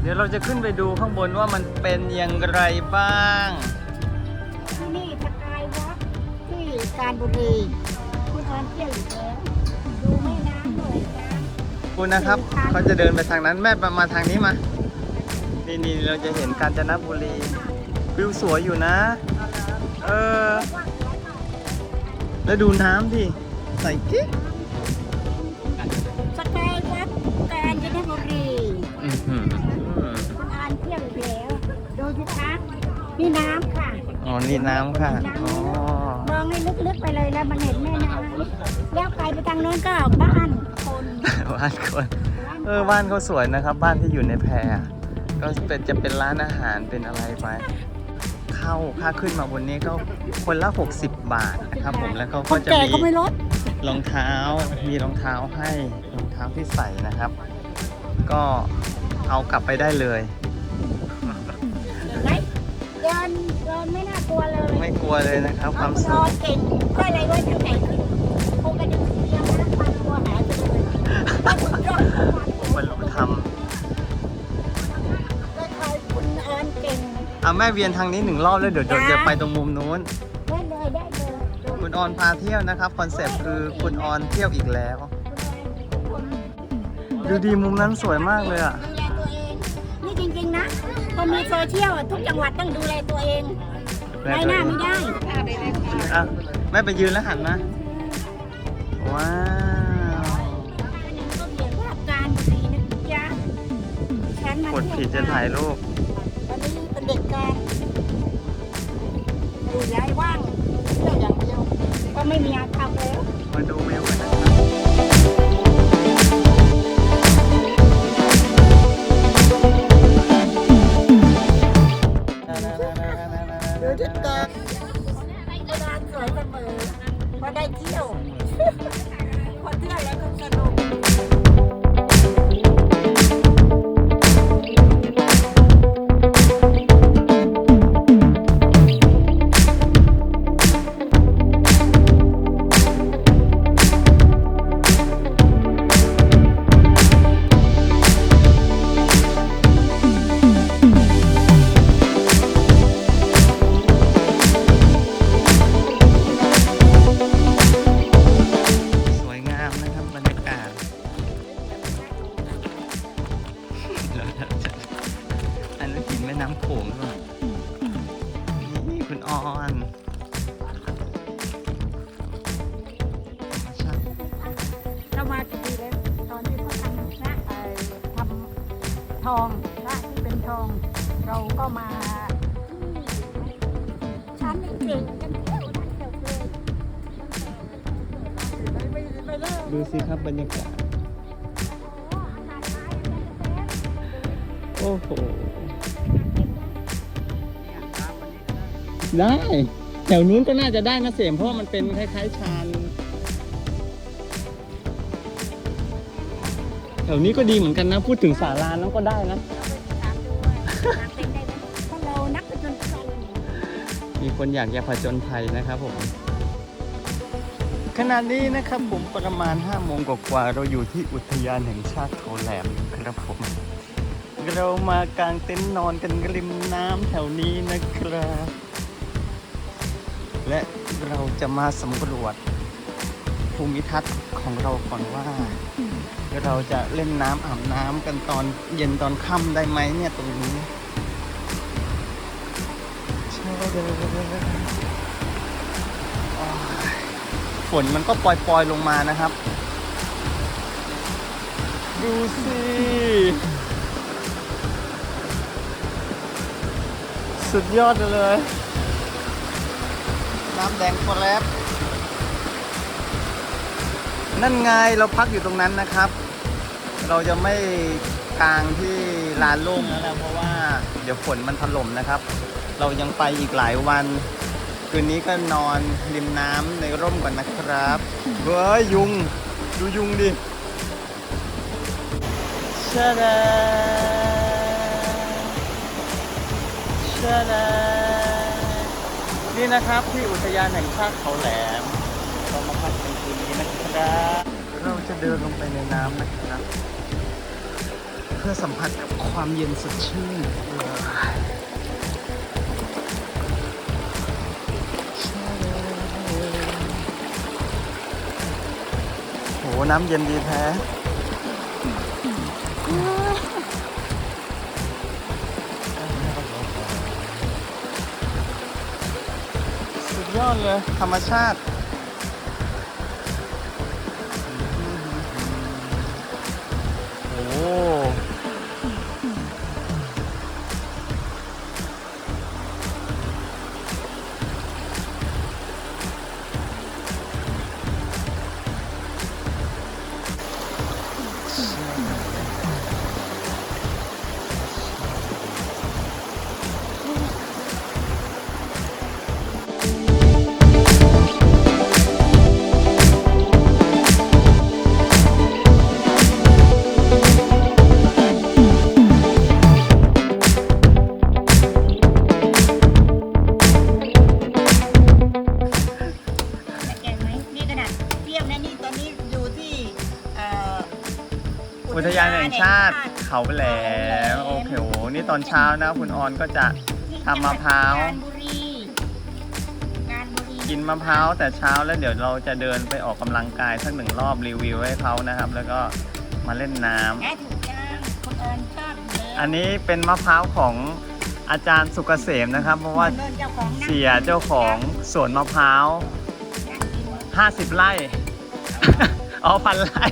เดี๋ยวเราจะขึ้นไปดูข้างบนว่ามันเป็นอย่างไรบ้าง ที่นี่สกายวอล์กที่การบุรีคุณออนเที่ยวอยู่แล้วดูแม่น้ำเลยนะคุณนะครับเขาจะเดินไปทางนั้นแม่มามาทางนี้มา นี่นี่เราจะเห็นกาญจนบุรี วิวสวยอยู่นะ เออ แล้วดูน้ำดิใสกิ๊กสกายวอล์กกาญจนบุรี อื้อหือคุณออนเที่ยวอยู่แล้วดูสิคะนี่น้ำค่ะ อ๋อ นี่น้ำค่ะ อ๋อ มองให้ลึกๆไปเลยแล้วมันเห็นแม่น้ำแล้วไปไปทางโน้นก็บ้านคนบ้านคน เออ บ้านเขาสวยนะครับ บ้านที่อยู่ในแพรก็เป็นจะเป็นร้านอาหารเป็นอะไรไป เข้าค่าขึ้นมาบนนี้ก็คนละ 60 บาทนะครับผม แล้วเขาคก็จะมีรองเท้า มีรองเท้าให้ รองเท้าที่ใส่นะครับ ก็ เอากลับไปได้เลยไหนเดินเดินไม่น่ากลัวเลยไม่กลัวเลยนะครับ ความเอสุนอขนเก่งก็อะไรไว้ทางไหนขึ้นคงกระดึงเดียวนะปันตัวหายไปเลยว่าสุดยอดของมันบรรลุธรรมก็คอยคุณออนเก่งอะแม่เวียนทางนี้หนึ่งรอบแล้วเดี๋ยวเดี๋ยวจ้าจะไปตรงมุมนู้นได้เลยได้เลยคุณออนพาเที่ยวนะครับคอนเซปต์คือคุณออนเที่ยวอีกแล้ว ดูดีมุมนั้นสวยมากเลยอะดูแคนมีโซเชียลอะทุกจังหวัดต้องดูแลตัวเองไว้หน้าไม่ได้ อะแม่ไปยืนแล้วหันนะว้าวก็เขียนว่าการดีนะจ๊ะฉันมากดผิดจะถ่ายรูปวันนี้เป็นเด็กการดูย้ายว่างเที่ยวอย่างเดียว ก็ไม่มีงานทำแล้ว มาดูวิวกันนะ ได้แถวนู้นก็น่าจะได้นะเสียมเพราะว่ามันเป็นคล้ายๆชานแถวนี้ก็ดีเหมือนกันนะ พูดถึงศาลานั้นก็ได้นะถ้าเรานักผจญภัยมีคนอยากจะผจญภัยนะครับผมขณะนี้นะครับผมประมาณ5โมงกว่าๆเราอยู่ที่อุทยานแห่งชาติเขาแหลมครับผม เรามากางเต็นท์นอนกันริมน้ำแถวนี้นะครับ และเราจะมาสำรวจภูมิทัศน์ของเราก่อนว่า เราจะเล่นน้ำอาบน้ำกันตอนเย็นตอนค่ำได้ไหมเนี่ยตรงนี้ฝนมันก็ปล่อยๆลงมานะครับ ดูสิ สุดยอดเลย น้ำแดงโคแลบนั่นไงเราพักอยู่ตรงนั้นนะครับ เราจะไม่กลางที่ลานโล่งแล้วนะเพราะว่าเดี๋ยวฝนมันถล่มนะครับ เรายังไปอีกหลายวัน คืนนี้ก็นอนริมน้ำในร่มก่อนนะครับเฮ้ยยุง ดูยุงดิชา ดาชาดานี่นะครับที่อุทยานแห่งชาติเขาแหลมเรามาพักกันคืนนี้นะครับเราจะเดินลงไปในน้ำนะครับ เพื่อสัมผัสกับความเย็นสดชื่นโหน้ำเย็นดีแท้ ยอดเลยธรรมชาติ เขาแหลมโอเคโหนี่ตอนเช้านะคุณออนก็จะทำมะพร้าวการบุรีการบุรีกินมะพร้าวแต่เช้าแล้วเดี๋ยวเราจะเดินไปออกกำลังกายสักหนึ่งรอบรีวิวให้เขานะครับ แล้วก็มาเล่นน้ำแอดถูกจ้างคุณเอิญชอบอยู่แล้วอันนี้เป็นมะพร้าวของอาจารย์สุกเกษมนะครับ เพราะว่าคุณเอิญเจ้าของนั่งเสียเจ้าของสวนมะพร้าว นั่งกิน 50 ไร่อ๋อพันไร่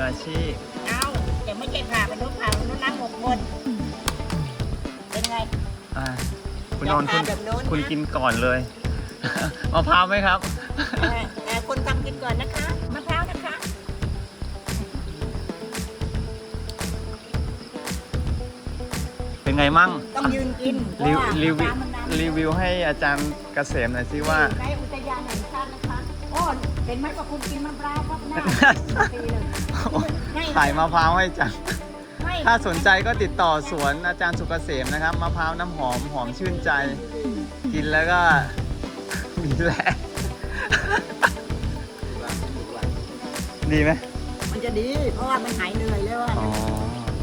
ออาชีพ เอาแต่ไม่ใช่ผ่าเป็นนกผ่าเป็นนกน้ำหมกมนเป็นไง อะคุณนอนคุณอย่าพาแบบโน้นนะ คุณกินก่อนเลย มะพร้าวไหมครับ เอ่อเอ่อคนทำกินก่อนนะคะมะพร้าวนะคะเป็นไงมั่งต้องยืนกินเพรีราะวิว่าวรีวิวรีน้ำมันน้ำวิวให้อาจารย์เกษมหน่อยสิว่า ในอุทยานแห่ง เห็นไหมว่าคุณกินมะพร้าวครับหน้าดีเลยไม่ขายมะพร้าวให้จัง ไม่ถ้าสนใจก็ติดต่อสวนอาจารย์สุกเกษมนะครับมะพร้าวน้ำหอมหอมชื่นใจ กินแล้วก็มีแรงดีไหมมันจะดี เพราะว่ามันหายเหนื่อยแล้วอะอ๋อ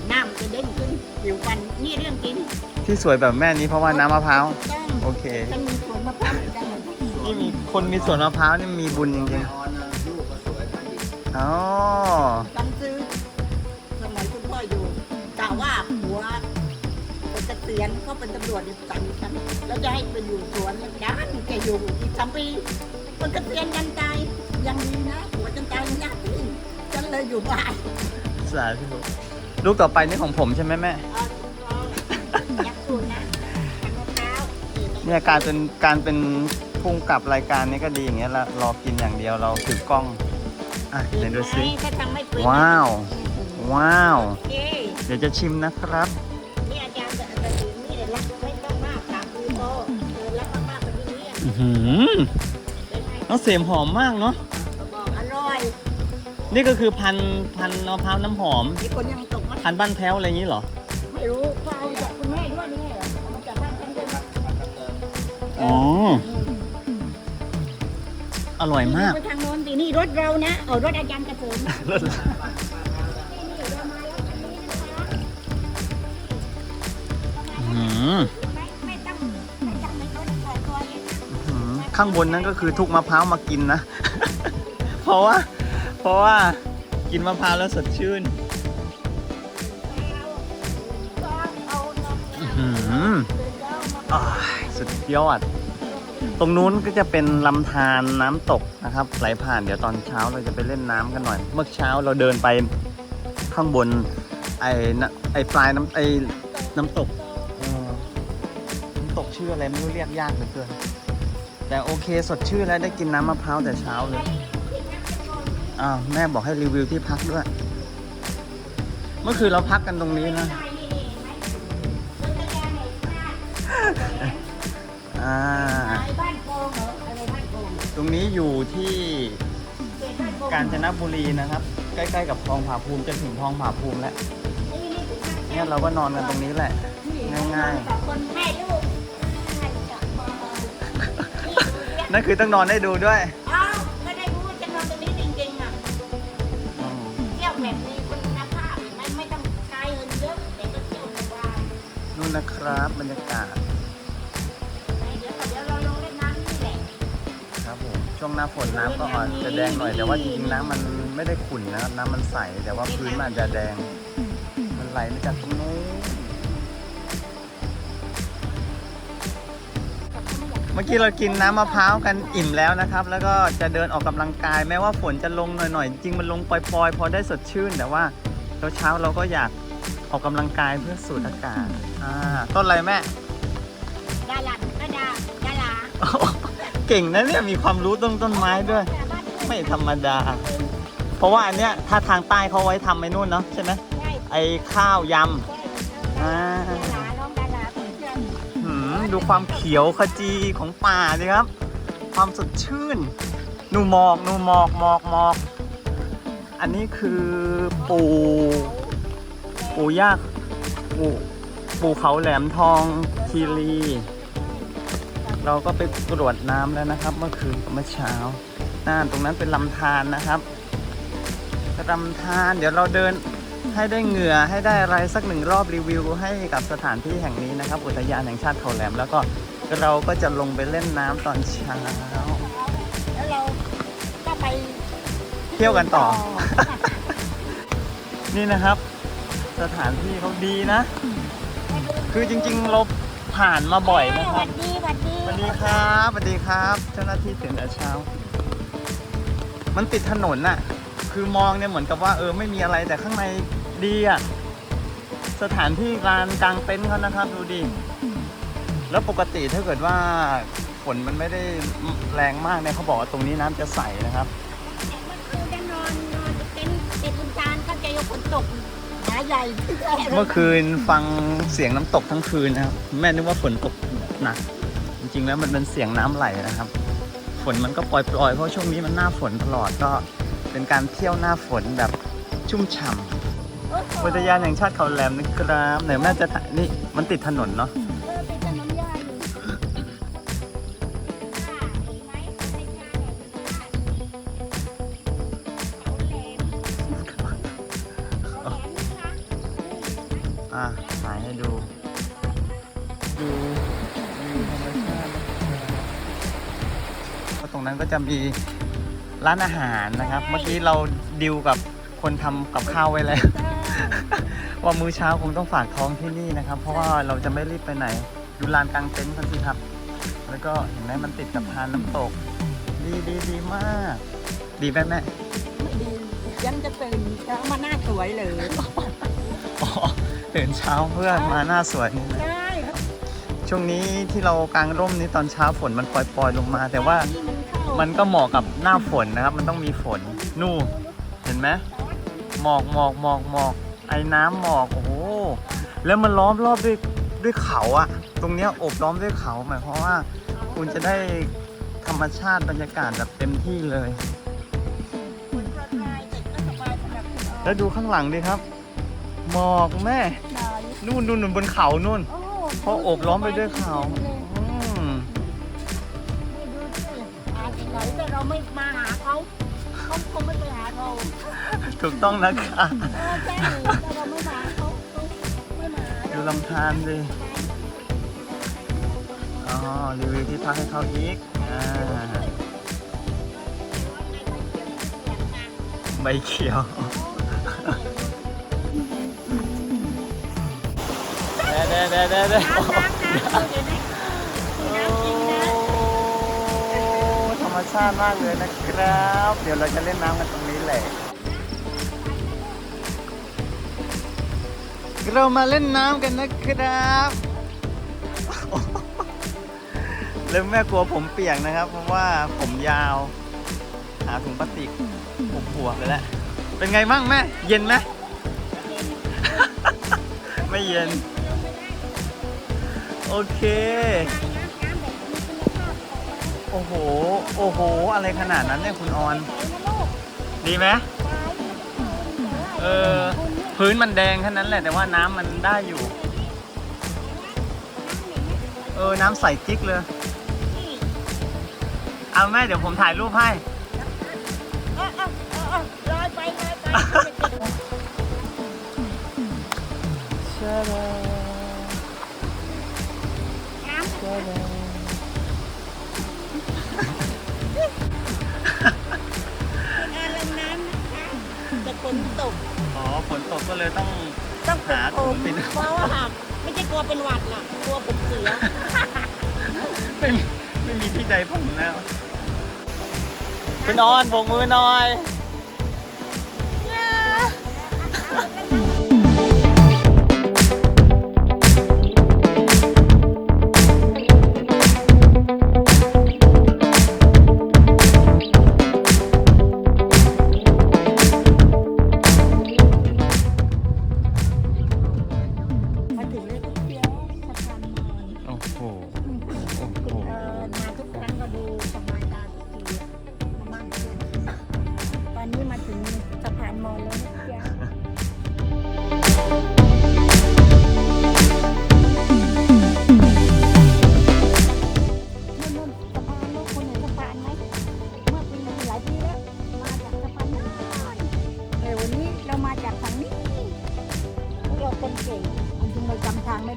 หน้ามันจะเด้งขึ้นผิวพรรณนี่เรื่องจริงที่สวยแบบแม่นี้เพราะว่าน้ำมะพร้าว ต้องโอเค ฉันมีสวนมะพร้าวเหมือนกันเหมือนที่นี่มี คนมีสวนมะพร้าวนี่มีบุญจริงๆอ๋อฉันซื้อสมัยคุณพ่ออยู่กล่าวว่าหัวเป็นเกษียณก็เป็นตำรวจอยู่สั่งฉันแล้วจะให้ไปอยู่สวนแล้วด้านแกอยู่อีกสามปีเป็นเกษียณยันตายยังดีนะหัวจนตายยังยากที่ฉันเลยอยู่บ้านสาธุลูกต่อไปนี่ของผมใช่ไหมแม่เอาถูกต้องยักษ์สูตรนะทำมะพร้าวเนี่ยการเป็นการเป็น พุ่งกับรายการนี้ก็ดีอย่างเงี้ยละรอกินอย่างเดียวเราถือกล้อง อะเดี๋ยวดูสิถ้าทำไม่เป็นว้าว ว้าว โอเคเดี๋ยวจะชิมนะครับ นี่อาจารย์จะจะถึงนี่เดี๋ยวรักไม่ต้องมากสามปีโตเออรักมากๆแบบนี้อือหือเป็นไงน้องเสียมหอมมากเนาะบอกอร่อยนี่ก็คือพันธุ์พันธุ์มะพร้าวน้ำหอมมีคนยังตกมาพันธุ์บ้านแพ้วอะไรอย่างนี้เหรอ ไม่รู้เขาเอาจากคุณแม่ด้วยนี่เหรอเอามาจากบ้านฉันด้วยนะอ๋อ อ ร่อยมาก ไปทางโน้นสินี่รถเรานะเอารถอาจารย์กระเสริมนะรสนี่นี่เรามาแล้วคันนี้นะคะอื้อหือไม่ไม่ต้องไม่ต้องไม่ต้องปล่อยตัวเองนะอื้อหือข้างบนนั้นก็คือทุกมะพร้าวมากินนะ เพราะว่า เพราะว่ากินมะพร้าวแล้วสดชื่นอื้อหืออ้ายสุดยอด ตรงนู้นก็จะเป็นลำธารน้ำตกนะครับ ไหลผ่านเดี๋ยวตอนเช้าเราจะไปเล่นน้ำกันหน่อย เมื่อเช้าเราเดินไปข้างบน ไอ้นะไอ้ปลายน้ำไอ้น้ำตกน้ำตกชื่ออะไรไม่รู้เรียกยากเหลือเกินแต่โอเคสดชื่นแล้วได้กินน้ำมะพร้าวแต่เช้าเลยอ้าวแม่บอกให้รีวิวที่พักด้วย เมื่อคืนเราพักกันตรงนี้นะอ่า ตรงนี้อยู่ที่เขตบ้านโกงกาญจนบุรีนะครับ ใกล้ๆกับคลองผาภูมิจะถึงคลองผาภูมิแล้วนี่นี่ถึงบ้านเนี่ยเราก็นอนกันตรงนี้แหละ ง่ายๆสองคนแม่ลูกใครจะมานี่ดูเนี่ยนั่นคือต้องนอนได้ดูด้วยเอ้าไม่ได้รู้ว่าจะนอนตรงนี้จริงๆอะอืมเที่ยวแบบมีคุณภาพไม่ไม่ต้องใช้เงินเยอะแต่ก็เที่ยวสบายนู่นนะครับบรรยากาศ ช่วงหน้าฝนน้ำก็อ่อนจะแดงหน่อย แต่ว่าจริงๆน้ำมันไม่ได้ขุ่นนะครับน้ำมันใสแต่ว่าพื้นมันอาจจะแดง มันไหลมาจากตรงนู้นเมื่อกี้เรากินน้ำมะพร้าวกันอิ่มแล้วนะครับ แล้วก็จะเดินออกกำลังกาย แม้ว่าฝนจะลงหน่อยๆจริงมันลงปล่อยๆ พอได้สดชื่น แต่ว่าเช้าๆเราก็อยากออกกำลังกายเพื่อสูดอากาศอ่าต้นอะไรแม่ ดาลัน เก่งนะเนี่ยมีความรู้ต้นต้นไม้ด้วย ไม่ธรรมดา เพราะว่าอันเนี้ยถ้าทางใต้เขาไว้ทำไอ้นู่นเนาะใช่ไหมใช่ไอ้ข้าวยำใช่อ่าดาราน้องดาราเพื่อนหืมดูความเขียวขจีของป่าสิครับ ความสดชื่นนูหมอกนูหมอกหมอกหมอก อันนี้คือปูปูยากปูปูเขาแหลมทองคีรี เราก็ไปตรวจน้ำแล้วนะครับ เมื่อคืนกับเมื่อเช้าน่าตรงนั้นเป็นลำธารนะครับลำธารเดี๋ยวเราเดินให้ได้เหงื่อให้ได้อะไรสักหนึ่งรอบรีวิวให้กับสถานที่แห่งนี้นะครับ อุทยานแห่งชาติเขาแหลม แล้วก็เราก็จะลงไปเล่นน้ำตอนเช้าแล้วเราก็ไปเที่ยวกันต่อ นี่นะครับ สถานที่เขาดีนะ คือจริงๆเรา ผ่านมาบ่อยนะสครัวับสดีสวัสดีสวัสดีครับสวัสดีครับ เจ้าหน้าที่ตื่นแต่เช้า มันติดถนนน่ะ คือมองเนี่ยเหมือนกับว่าเออไม่มีอะไรแต่ข้างในดีอะ สถานที่การกางเต็นท์เขานะครับดูดิ แล้วปกติถ้าเกิดว่าฝนมันไม่ได้แรงมากเนี่ยเขาบอกว่าตรงนี้น้ำจะใสนะครับเมื่อคืนจะนอนนอนเต็นท์เต็นท์คุณจานก็จะยกฝนตกหา ใหญ่เมื่อคืนฟังเสียงน้ำตกทั้งคืนนะครับ แม่นึกว่าฝนตกหนัก จริงๆแล้วมันเป็นเสียงน้ำไหลนะครับ ฝนมันก็ปล่อยๆเพราะช่วงนี้มันหน้าฝนตลอดก็เป็นการเที่ยวหน้าฝนแบบชุ่มฉ่ำอุทยานแห่งชาติเขาแหลมนะครับไหนแม่จะถ่ายนี่มันติดถนนเนาะ อะถ่ายให้ดู ดูวิวธรรมชาตินะครับก็ตรงนั้นก็จะมีร้านอาหารนะครับ เมื่อกี้เราดิวกับคนทำกับข้าวไว้แล้ว ว่ามื้อเช้าคงต้องฝากท้องที่นี่นะครับ เพราะว่าเราจะไม่รีบไปไหน ดูลานกลางเต็นท์กันสิครับ แล้วก็เห็นไหมมันติดกับทานน้ำตก ดีดีดีมาก ดีไหมแม่ไม่ดียันจะตื่นเช้ามาหน้าสวยเลย อ๋อ ตื่นเช้าเพื่อมาหน้าสวยนี่นะใช่ช่วงนี้ที่เรากางร่มนี้ตอนเช้าฝนมันปล่อยๆลงมา แต่ว่ามันก็เหมาะกับหน้าฝนนะครับ มันต้องมีฝนนู่นเห็นไหมหมอกหมอกหมอกหมอกไอ้น้ำหมอกโอ้โหแล้วมันล้อมรอบด้วยด้วยเขาอะตรงเนี้ยโอบล้อมด้วยเขาหมายความว่า คุณจะได้ธรรมชาติบรรยากาศแบบเต็มที่เลย แล้วดูข้างหลังดิครับ หมอกแม่ หนาวนู่นนู่นนู่นบนเขานู่น โอ้เพราะโอบล้อมไปด้วยเขาอืมนี่ดูสิหาที่ไหนแต่เราไม่มาหาเขาเขาคงไม่ไปหาเราถูกต้องนะคะเออใช่แต่เราไม่มาหาเขาเขาไม่มาหาดูเราลำธารดิอ๋อรีวิวที่พักให้เขาอีกอ่าใบเขียว ด้เด้เด้เด้น้ำน้ำน้ำเดี๋ยวนะน้ำจริงนะโอ้ธรรมชาติมากเลยนะครับ เดี๋ยวเราจะเล่นน้ำกันตรงนี้แหละเรามาเล่นน้ำกันนะครับแล้วแม่กลัวผมเปียกนะครับ เพราะว่าผมยาว หาถุงพลาสติกผูกหัวไปแล้ว เป็นไงบ้างแม่ เย็นไหม ไม่เย็น โอเค โอ้โห โอ้โห อะไรขนาดนั้นเนี่ยคุณออน ดีไหมเออ พื้นมันแดงแค่นั้นแหละ แต่ว่าน้ำมันได้อยู่ เออ น้ำใสกิ๊กเลย เอาแม่เดี๋ยวผมถ่ายรูปให้เอ นตกอ๋อฝนตกก็เลยต้องต้องหาผมปิดเพราะว่าหากไม่ใช่กลัวเป็นหวัดน่ะกลัวผมเสียไม่มีไม่มีที่ใดผมแล้วคุณออนโบกมือหน่อย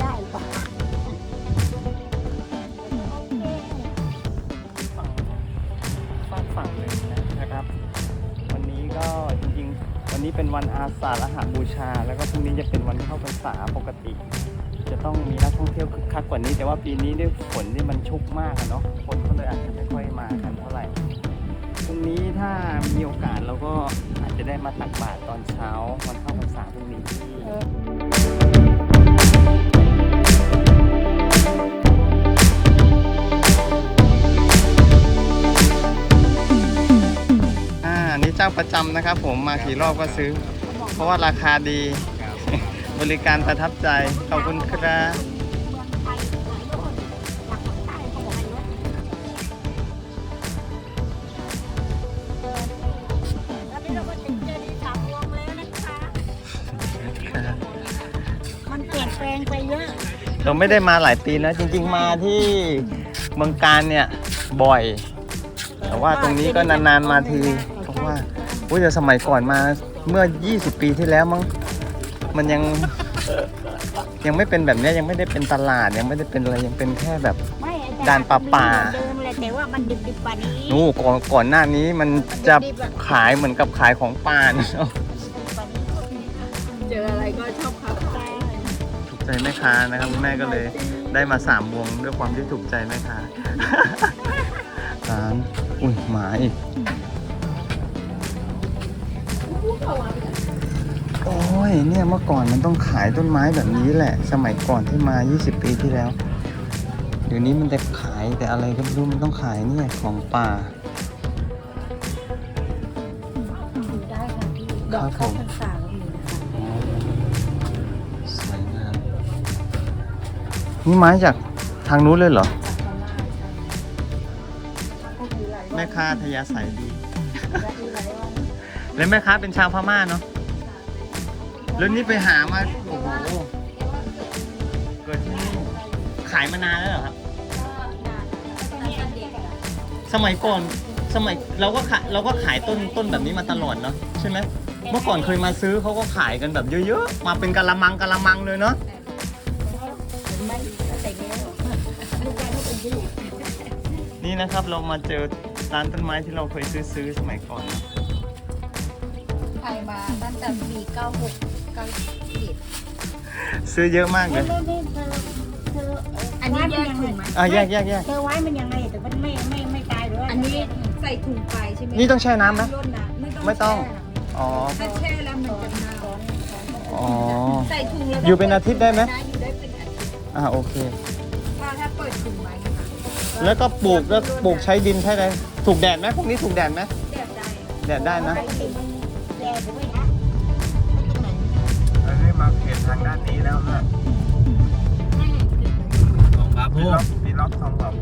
ได้หรอกฝั่งฝากฝั่งเลยนะครับ วันนี้ก็จริงๆ วันนี้เป็นวันอาสาฬหาบูชา แล้วก็พรุ่งนี้จะเป็นวันเข้าพรรษาปกติ จะต้องมีนักท่องเที่ยวคึกคักกว่านี้ แต่ว่าปีนี้ด้วยฝนที่มันชุกมากอะเนาะคนก็เลยอาจจะไม่ค่อยมากันเท่าไหร่พรุ่งนี้ถ้ามีโอกาสเราก็อาจจะได้มาตักบาตรตอนเช้าวันเข้าพรรษาพรุ่งนี้ที่ อ่าอันนี่เจ้าประจำนะครับ ผมมากี่รอบก็ซื้อ เพราะว่าราคาดี บริการประทับใจ ขอบคุณครับมันเปลี่ยนแปลงไปเยอะ เราไม่ได้มาหลายปีแล้วจริง ๆ มาที่เมืองการเนี่ยบ่อย แต่ว่าตรงนี้ก็นานๆมาที เพราะว่าอุ้ยแต่สมัยก่อนมาเมื่อ 20 ปีที่แล้วมั้งมันยังยังไม่เป็นแบบเนี้ยยังไม่ได้เป็นตลาดยังไม่ได้เป็นอะไรยังเป็นแค่แบบ ไม่อจรย์ด่านป่าป่าเดิมเลยแต่ว่ามันดิบๆกว่านี้นู่นก่อนก่อนหน้านี้มันจะขายเหมือนกับขายของป่าเนอะเจออะไรก็ชอบขับใจถูกใจแม่ค้านะครับคุณแม่ก็เลยได้มาสามวงด้วยความที่ถูกใจแม่ค้าร้านอุ้ยหมาอีก โอ้ยเนี่ยเมื่อก่อนมันต้องขายต้นไม้แบบนี้แหละ สมัยก่อนที่มา 20 ปีที่แล้ว เดี๋ยวนี้มันจะขายแต่อะไรก็ไม่รู้มันต้องขายเนี่ยของป่าอยู่ได้ค่ะพี่คดรัอบกผข้ามวพรรษาก็มีนะคะสวยงามนี่ไม้จากทางนู้นเลยเหรอ จากพม่าใช่ก็มีหลายวันแม่ค้าทยาศัยดี แล้วแม่ค้าเป็นชาวพม่าเนาะแล้วนี่ไปหามาโอ้โหเกิดที่นี่ขายมานานแล้วเหรอครับ สมัยก่อนสมัยเราก็ขายเราก็ขายต้นต้นแบบนี้มาตลอดเนาะใช่ไหมเมื่อก่อนเคยมาซื้อเขาก็ขายกันแบบเยอะๆมาเป็นกะละมังกะละมังเลยเนาะนี่นะครับเรามาเจอร้านต้นไม้ที่เราเคยซื้อซื้อสมัยก่อนนะ ยมาตั้งแต่ปี96 97ซื้อเยอะมากเลแล้วยนี่เธอเธออันนี้แยกถุงไหมอะแยกแยกแยกเธอไว้มันยังไงแต่มันไม่ไม่ไม่ตายหรือว่าอันนี้ใส่ถุงไปใช่ไหมนี่ต้องแช่น้ำไหม ร่นนะไม่ต้องแช่นะอ๋อถ้าแช่แล้วมันจะเน่าอ๋อ ใส่ถุงแล้วอยู่เป็นอาทิตย์ได้ไหม อยู่ได้เป็นอาทิตย์อ่าโอเค ถ้าถ้าเปิดถุงไว้นะคะแล้วก็ปลูกแล้วปลูกใช้ดินใช่ไหมถูกแดดไหมพวกนี้ถูกแดดไหมแดดได้แดดได้นะใครกิน เราได้มาเขตทางด้านนี้แล้วนะสองบาทพูด ล็อกมีล็อกสองแบบ